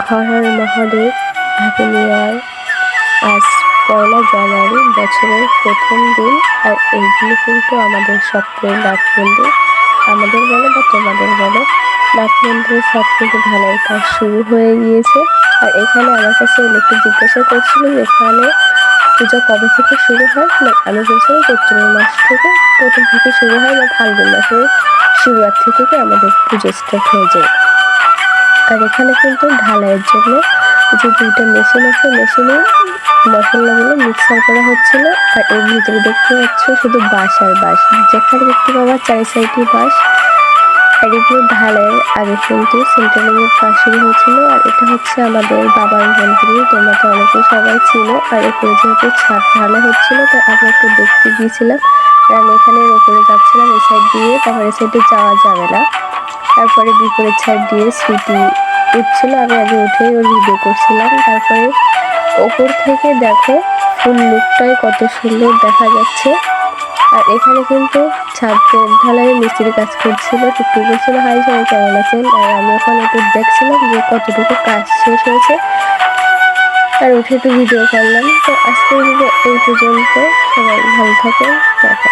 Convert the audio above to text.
Har Har Mahadev happy আজ পয়লা জানুয়ারি বছরের প্রথম দিন আর এইগুলো কিন্তু আমাদের নাট মন্দির আমাদের বলো বা তোমাদের বলো নাট মন্দিরের সব কিন্তু ঢালাই কাজ শুরু হয়ে গিয়েছে। আর এখানে আমার কাছে লোককে জিজ্ঞাসা করছিল এখানে পুজো কবে থেকে শুরু হয়? না, আমি বলছিলাম চৈত্র মাস থেকে, প্রথম থেকে শুরু হয় বা ফাল্গুন মাসের শিবরাত্রি থেকে আমাদের পুজো স্টার্ট হয়ে যায়। আর এখানে কিন্তু ঢালাইয়ের জন্য যে দুইটা মেশিন আছে, মেশিনে মশলাগুলো মিক্সার করা হচ্ছিল আর এর ভিতরে দেখতে পাচ্ছ শুধু বাঁশ আর বাঁশ। যেখানে দেখতে পাবা চারি সাইডে বাঁশ। আর এগুলো ঢালাইয়ের আগে কিন্তু সেন্টারিং এর কাজ শুরু হয়েছিল। আর এটা হচ্ছে আমাদের বাবার মন্দির তোমরা তো অনেকে সবাই ছিল আর এখানে যেহেতু ছাদ ঢালা হচ্ছিল, তাই আমরা একটু দেখতে গিয়েছিলাম। আর আমি এখানে ওপরে যাচ্ছিলাম, এই সাইড দিয়ে এই সাইডে যাওয়া যাবে না। তারপরে বিপরীত সাইড দিয়ে স্মৃতি উঠছিল, আমি আগে উঠেই ওর ভিডিও করছিলাম। তারপরে ওপর থেকে দেখো ফুল লুকটাই কত সুন্দর দেখা যাচ্ছে। আর এখানে কিন্তু ছাদের ঢালাইয়ের মিস্ত্রি কাজ করছিল টুকটু করছিল হাই, সবাই কেমন আছেন? আর আমি ওখানে একটু দেখছিলাম যে কতটুকু কাজ শেষ হয়েছে। আর উঠে একটু ভিডিও করলাম। তো ভিডিও এই পর্যন্ত। সবাই ভালো থাকেন, টাটা।